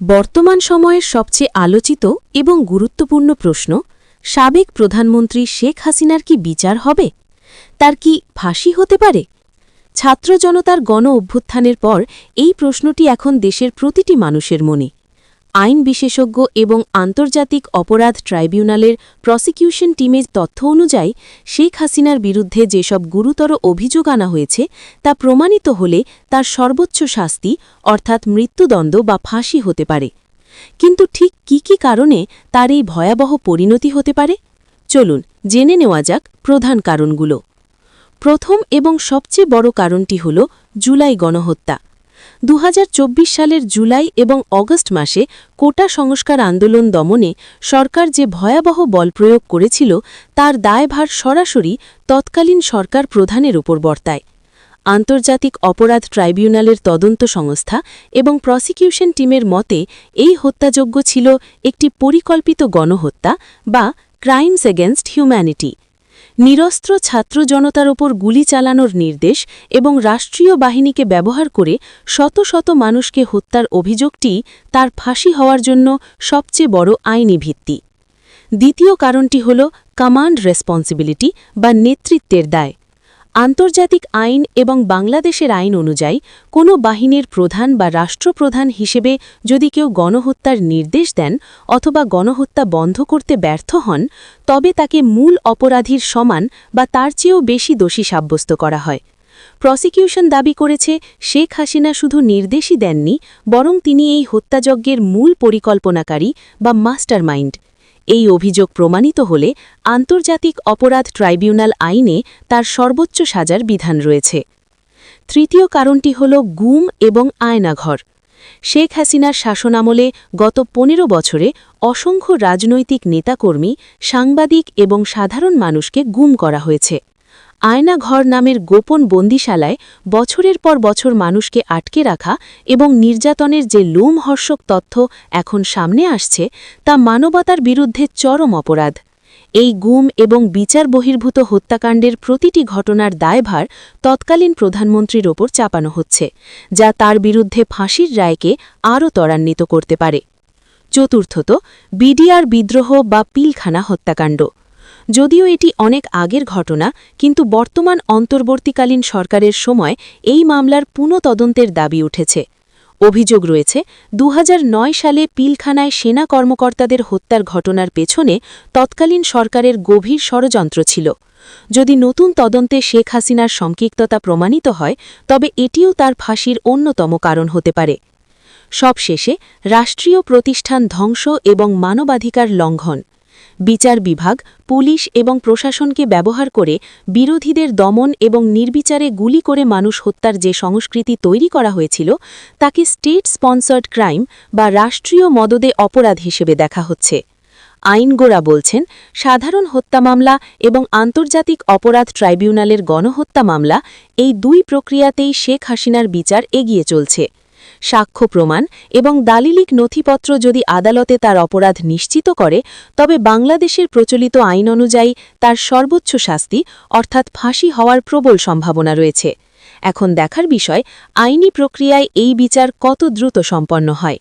বর্তমান সময়ের সবচেয়ে আলোচিত এবং গুরুত্বপূর্ণ প্রশ্ন, সাবেক প্রধানমন্ত্রী শেখ হাসিনার কি বিচার হবে? তার কি ফাঁসি হতে পারে? ছাত্র জনতার গণ অভ্যুত্থানের পর এই প্রশ্নটি এখন দেশের প্রতিটি মানুষের মনে। আইন বিশেষজ্ঞ এবং আন্তর্জাতিক অপরাধ ট্রাইব্যুনালের প্রসিকিউশন টিমের তথ্য অনুযায়ী, শেখ হাসিনার বিরুদ্ধে যেসব গুরুতর অভিযোগ আনা হয়েছে, তা প্রমাণিত হলে তার সর্বোচ্চ শাস্তি, অর্থাৎ মৃত্যুদণ্ড বা ফাঁসি হতে পারে। কিন্তু ঠিক কি কি কারণে তার এই ভয়াবহ পরিণতি হতে পারে? চলুন জেনে নেওয়া যাক প্রধান কারণগুলো। প্রথম এবং সবচেয়ে বড় কারণটি হল জুলাই গণহত্যা। দু হাজার চব্বিশ সালের জুলাই এবং অগস্ট মাসে কোটা সংস্কার আন্দোলন দমনে সরকার যে ভয়াবহ বল প্রয়োগ করেছিল, তার দায়ভার সরাসরি তৎকালীন সরকার প্রধানের উপর বর্তায়। আন্তর্জাতিক অপরাধ ট্রাইব্যুনালের তদন্ত সংস্থা এবং প্রসিকিউশন টিমের মতে, এই হত্যাযোগ্য ছিল একটি পরিকল্পিত গণহত্যা বা ক্রাইমস এগেনস্ট হিউম্যানিটি। নিরস্ত্র ছাত্র জনতার ওপর গুলি চালানোর নির্দেশ এবং রাষ্ট্রীয় বাহিনীকে ব্যবহার করে শত শত মানুষকে হত্যার অভিযোগটি তার ফাঁসি হওয়ার জন্য সবচেয়ে বড় আইনি ভিত্তি। দ্বিতীয় কারণটি হল কমান্ড রেসপন্সিবিলিটি বা নেতৃত্বের দায়। আন্তর্জাতিক আইন এবং বাংলাদেশের আইন অনুযায়ী কোনো বাহিনীর প্রধান বা রাষ্ট্রপ্রধান হিসেবে যদি কেউ গণহত্যার নির্দেশ দেন অথবা গণহত্যা বন্ধ করতে ব্যর্থ হন, তবে তাকে মূল অপরাধীর সমান বা তার চেয়েও বেশি দোষী সাব্যস্ত করা হয়। প্রসিকিউশন দাবি করেছে, শেখ হাসিনা শুধু নির্দেশই দেননি, বরং তিনি এই হত্যাযজ্ঞের মূল পরিকল্পনাকারী বা মাস্টার মাইন্ড এই অভিযোগ প্রমাণিত হলে আন্তর্জাতিক অপরাধ ট্রাইব্যুনাল আইনে তার সর্বোচ্চ সাজার বিধান রয়েছে। তৃতীয় কারণটি হল গুম এবং আয়নাঘর। শেখ হাসিনার শাসনামলে গত পনেরো বছরে অসংখ্য রাজনৈতিক নেতাকর্মী, সাংবাদিক এবং সাধারণ মানুষকে গুম করা হয়েছে। আয়নাঘর নামের গোপন বন্দিশালায় বছরের পর বছর মানুষকে আটকে রাখা এবং নির্যাতনের যে লোমহর্ষক তথ্য এখন সামনে আসছে, তা মানবতার বিরুদ্ধে চরম অপরাধ। এই গুম এবং বিচার বহির্ভূত হত্যাকাণ্ডের প্রতিটি ঘটনার দায়ভার তৎকালীন প্রধানমন্ত্রীর ওপর চাপানো হচ্ছে, যা তার বিরুদ্ধে ফাঁসির রায়কে আরও ত্বরান্বিত করতে পারে। চতুর্থত, বিডিআর বিদ্রোহ বা পিলখানা হত্যাকাণ্ড। যদিও এটি অনেক আগের ঘটনা, কিন্তু বর্তমান অন্তর্বর্তীকালীন সরকারের সময় এই মামলার পুনঃতদন্তের দাবি উঠেছে। অভিযোগ রয়েছে দু হাজার নয় সালে পিলখানায় সেনা কর্মকর্তাদের হত্যার ঘটনার পেছনে তৎকালীন সরকারের গভীর ষড়যন্ত্র ছিল। যদি নতুন তদন্তে শেখ হাসিনার সম্পৃক্ততা প্রমাণিত হয়, তবে এটিও তার ফাঁসির অন্যতম কারণ হতে পারে। সবশেষে, রাষ্ট্রীয় প্রতিষ্ঠান ধ্বংস এবং মানবাধিকার লঙ্ঘন। বিচার বিভাগ, পুলিশ এবং প্রশাসনকে ব্যবহার করে বিরোধীদের দমন এবং নির্বিচারে গুলি করে মানুষ হত্যার যে সংস্কৃতি তৈরি করা হয়েছিল, তাকে স্টেট স্পন্সার্ড ক্রাইম বা রাষ্ট্রীয় মদদে অপরাধ হিসেবে দেখা হচ্ছে। আইনগোড়া বলছেন, সাধারণ হত্যা মামলা এবং আন্তর্জাতিক অপরাধ ট্রাইব্যুনালের গণহত্যা মামলা এই দুই প্রক্রিয়াতেই শেখ হাসিনার বিচার এগিয়ে চলছে। সাক্ষ্য প্রমাণ এবং দালিলিক নথিপত্র যদি আদালতে তার অপরাধ নিশ্চিত করে, তবে বাংলাদেশের প্রচলিত আইন অনুযায়ী তার সর্বোচ্চ শাস্তি, অর্থাৎ ফাঁসি হওয়ার প্রবল সম্ভাবনা রয়েছে। এখন দেখার বিষয়, আইনি প্রক্রিয়ায় এই বিচার কত দ্রুত সম্পন্ন হয়?